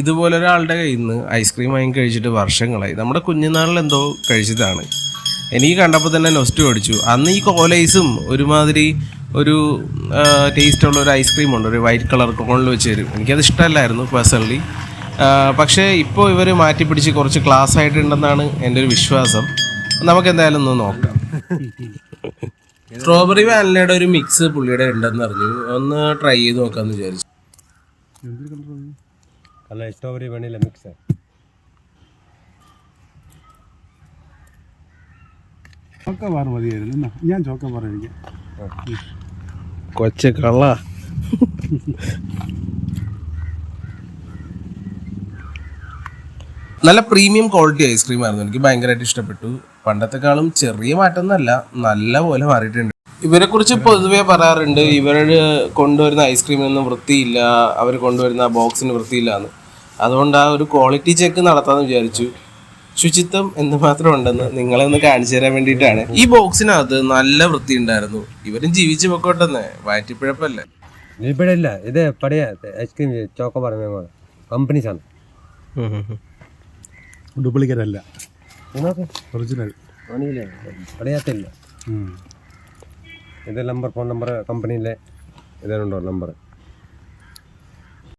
ഇതുപോലൊരാളുടെ കയ്യിൽ നിന്ന് ഐസ്ക്രീം വാങ്ങി കഴിച്ചിട്ട് വർഷങ്ങളായി. നമ്മുടെ കുഞ്ഞുനാളിൽ എന്തോ കഴിച്ചതാണ്. എനിക്ക് കണ്ടപ്പോൾ തന്നെ നൊസ്റ്റ് മേടിച്ചു അന്ന് ഈ കോലൈസും ഒരുമാതിരി ഒരു ടേസ്റ്റുള്ള ഒരു ഐസ്ക്രീം ഉണ്ട്. ഒരു വൈറ്റ് കളർ കോണിൽ വെച്ച് തരും. എനിക്കത് ഇഷ്ടമല്ലായിരുന്നു പേഴ്സണലി പക്ഷേ ഇപ്പോൾ ഇവർ മാറ്റി പിടിച്ച് കുറച്ച് ക്ലാസ് ആയിട്ടുണ്ടെന്നാണ് എന്റെ ഒരു വിശ്വാസം. നമുക്ക് എന്തായാലും ഒന്ന് നോക്കാം. സ്ട്രോബെറി വാനിലയുടെ ഒരു മിക്സ് പുള്ളിയുടെ ഉണ്ടെന്ന് അറിഞ്ഞു. ഒന്ന് ട്രൈ ചെയ്ത് നോക്കാമെന്ന് വിചാരിച്ചു. കല്ല സ്ട്രോബെറി വെണില മിക്സ് ചോക്കോബാർ മതിയായിരുന്നു ഞാൻ ചോക്കോബാർ കഴിക്കാം കൊച്ച കള്ള നല്ല പ്രീമിയം ക്വാളിറ്റി ഐസ്ക്രീം ആയിരുന്നു. എനിക്ക് ഭയങ്കരമായിട്ട് ഇഷ്ടപ്പെട്ടു. പണ്ടത്തെക്കാളും ചെറിയ മാറ്റമൊന്നുമല്ല നല്ല പോലെ മാറിയിട്ടുണ്ട്. ഇവരെ കുറിച്ച് പൊതുവേ പറയാറുണ്ട് ഇവർ കൊണ്ടുവരുന്ന ഐസ്ക്രീമിനൊന്നും വൃത്തിയില്ല. അവർ കൊണ്ടുവരുന്ന ബോക്സിന് വൃത്തിയില്ല എന്ന്. അതുകൊണ്ട് ആ ഒരു ക്വാളിറ്റി ചെക്ക് നടത്താമെന്ന് വിചാരിച്ചു. ശുചിത്വം എന്തുമാത്രം ഉണ്ടെന്ന് നിങ്ങളെ ഒന്ന് കാണിച്ചു തരാൻ വേണ്ടിയിട്ടാണ്. ഈ ബോക്സിനകത്ത് നല്ല വൃത്തി ഉണ്ടായിരുന്നു ഇവരും ജീവിച്ചു പൊക്കോട്ടെന്ന്. വയറ്റിപ്പിഴപ്പല്ലേ? ഇവിടെ ഇല്ല ഇത് പടിയ ഐസ്ക്രീം ചോക്കോ പറഞ്ഞ കമ്പനീസ് ആണ് ഡ്യൂപ്ലിക്കേറ്റ് അല്ല ഒറിജിനൽ. പണിയില്ല? പടിയാത്തില്ല ഇത് നമ്പർ ഫോൺ നമ്പർ കമ്പനിയിലെ ഇതിനുണ്ടോ നമ്പർ